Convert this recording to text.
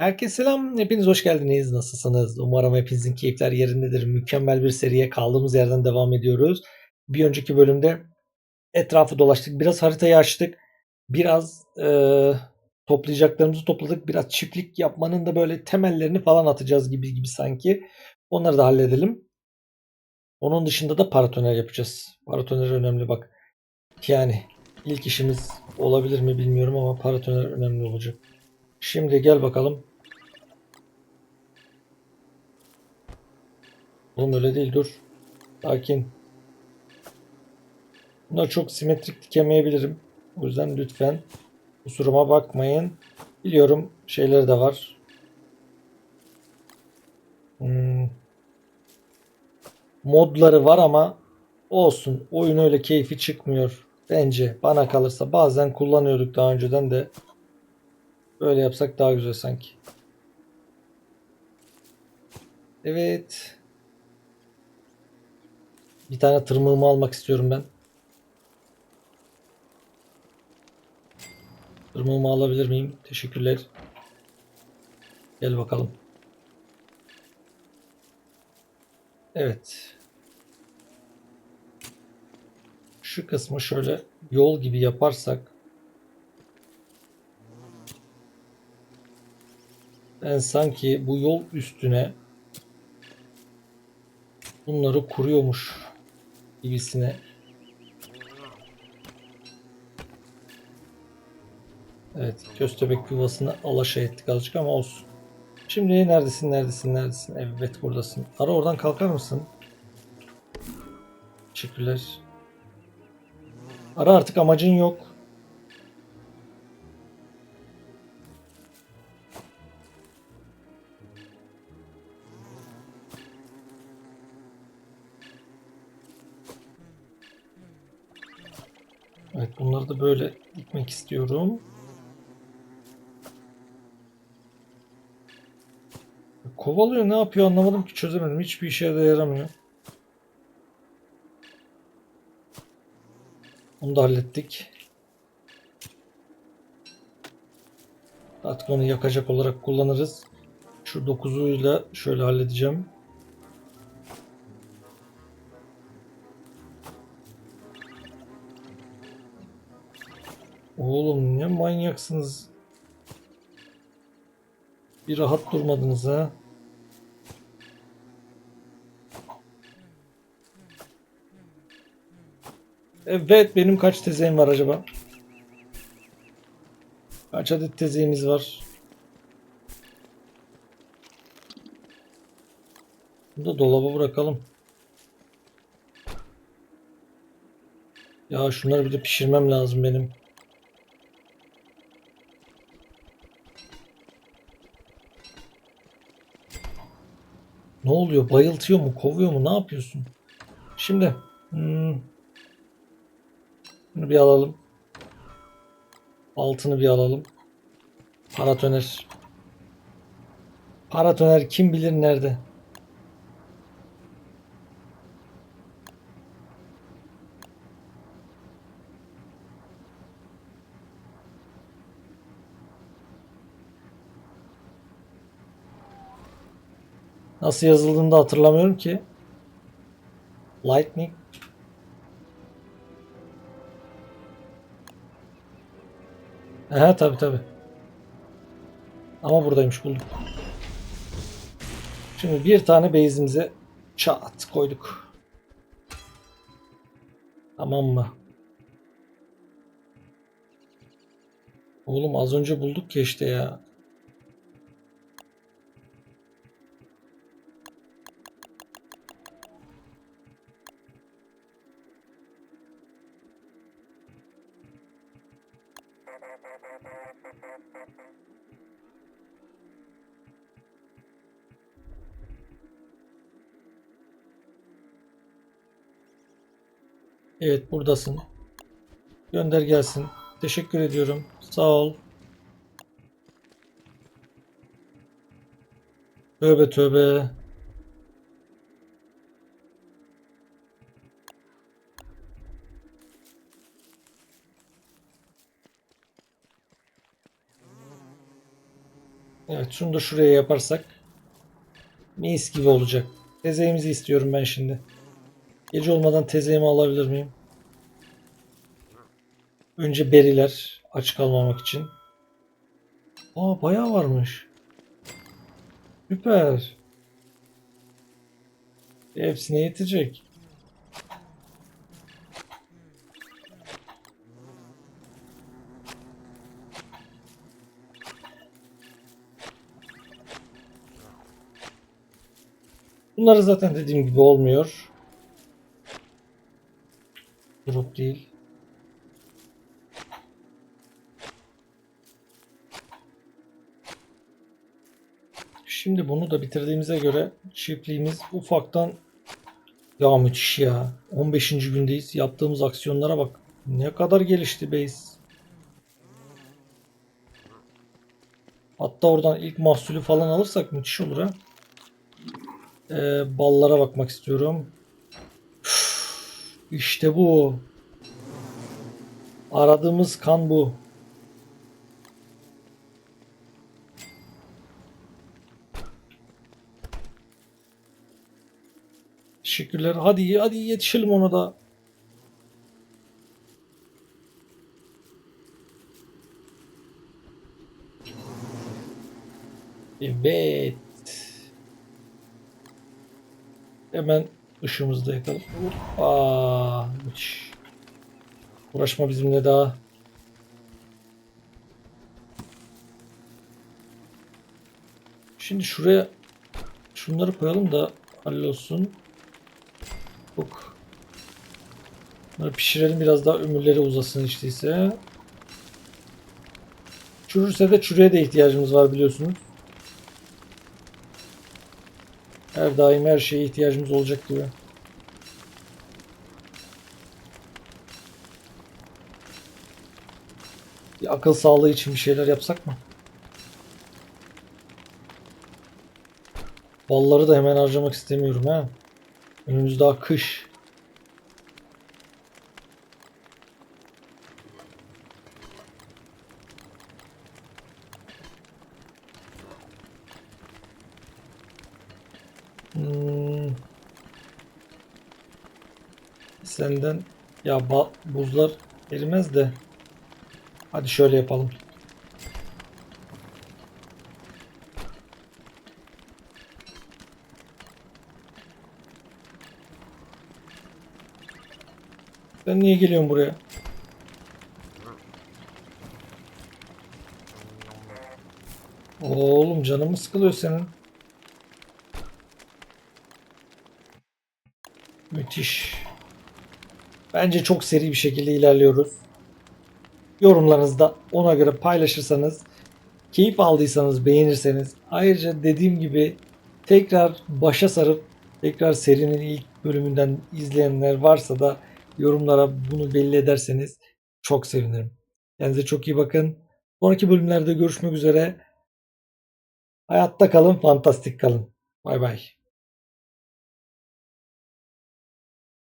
Herkese selam. Hepiniz hoş geldiniz. Nasılsınız? Umarım hepinizin keyifler yerindedir. Mükemmel bir seriye kaldığımız yerden devam ediyoruz. Bir önceki bölümde etrafı dolaştık. Biraz haritayı açtık. Biraz eee, toplayacaklarımızı topladık. Biraz çiftlik yapmanın da böyle temellerini falan atacağız gibi gibi sanki. Onları da halledelim. Onun dışında da paratoner yapacağız. Paratoner önemli bak. Yani ilk işimiz olabilir mi bilmiyorum ama paratoner önemli olacak. Şimdi gel bakalım. Oğlum öyle değil dur. Sakin. Bunlar çok simetrik dikemeyebilirim. O yüzden lütfen kusuruma bakmayın. Biliyorum şeyleri de var. Hmm. Modları var ama olsun. Oyun öyle keyfi çıkmıyor. Bence bana kalırsa bazen kullanıyorduk daha önceden de böyle yapsak daha güzel sanki. Evet. Bir tane tırmığımı almak istiyorum ben. Tırmığımı alabilir miyim? Teşekkürler. Gel bakalım. Evet. Şu kısmı şöyle yol gibi yaparsak ben sanki bu yol üstüne bunları kuruyormuş gibisine Evet, köstebek yuvasını alaşağı ettik azıcık ama olsun. Şimdi neredesin, neredesin, neredesin? Evet, buradasın. Ara oradan kalkar mısın? Teşekkürler. Ara artık amacın yok. Evet bunları da böyle dikmek istiyorum. Kovalıyor ne yapıyor anlamadım ki çözemedim. Hiçbir işe de yaramıyor. Onu da hallettik. Artık onu yakacak olarak kullanırız. Şu 9'uyla şöyle halledeceğim. Oğlum ne manyaksınız. Bir rahat durmadınız ha. Evet benim kaç tezeğim var acaba? Kaç adet tezeğimiz var? Bunu da dolaba bırakalım. Ya şunları bir de pişirmem lazım benim. Ne oluyor? Bayıltıyor mu? Kovuyor mu? Ne yapıyorsun? Şimdi hmm, bunu bir alalım. Altını bir alalım. Paratoner. Paratoner kim bilir nerede? Nasıl yazıldığını da hatırlamıyorum ki. Lightning. Aha tabi tabi. Ama buradaymış bulduk. Şimdi bir tane base'imize çat koyduk. Tamam mı? Oğlum az önce bulduk ya işte ya. Evet buradasın. Gönder gelsin. Teşekkür ediyorum. Sağ ol. Tövbe tövbe. Evet şunu da şuraya yaparsak mis gibi olacak. Tezeğimizi istiyorum ben şimdi. Gece olmadan tezeğimi alabilir miyim? Önce beriler aç kalmamak için. Aa bayağı varmış. Süper. Hepsine yetecek. Bunları zaten dediğim gibi olmuyor. Drop değil. Şimdi bunu da bitirdiğimize göre çiftliğimiz ufaktan ya müthiş ya. 15. gündeyiz. Yaptığımız aksiyonlara bak. Ne kadar gelişti base. Hatta oradan ilk mahsulü falan alırsak müthiş olur ha. Ee, ballara bakmak istiyorum. Üf, İşte bu. Aradığımız kan bu. Teşekkürler. Hadi hadi yetişelim ona da. Evet. Hemen ışığımızı da yakalım. Aa, müthiş. Uğraşma bizimle daha. Şimdi şuraya şunları koyalım da hallolsun. Bak. Bunları pişirelim biraz daha ömürleri uzasın işteyse. Çürürse de çürüye de ihtiyacımız var biliyorsunuz. Her daim her şeye ihtiyacımız olacak gibi. Bir akıl sağlığı için bir şeyler yapsak mı? Balları da hemen harcamak istemiyorum ha. Önümüz daha kış. Hmm. Senden ya buzlar erimez de. Hadi şöyle yapalım. Sen niye geliyorsun buraya? Oğlum canımı sıkılıyor senin. Müthiş. Bence çok seri bir şekilde ilerliyoruz. Yorumlarınızda ona göre paylaşırsanız, keyif aldıysanız, beğenirseniz, ayrıca dediğim gibi tekrar başa sarıp tekrar serinin ilk bölümünden izleyenler varsa da yorumlara bunu belli ederseniz çok sevinirim. Kendinize çok iyi bakın. Sonraki bölümlerde görüşmek üzere. Hayatta kalın, fantastik kalın. Bay bay.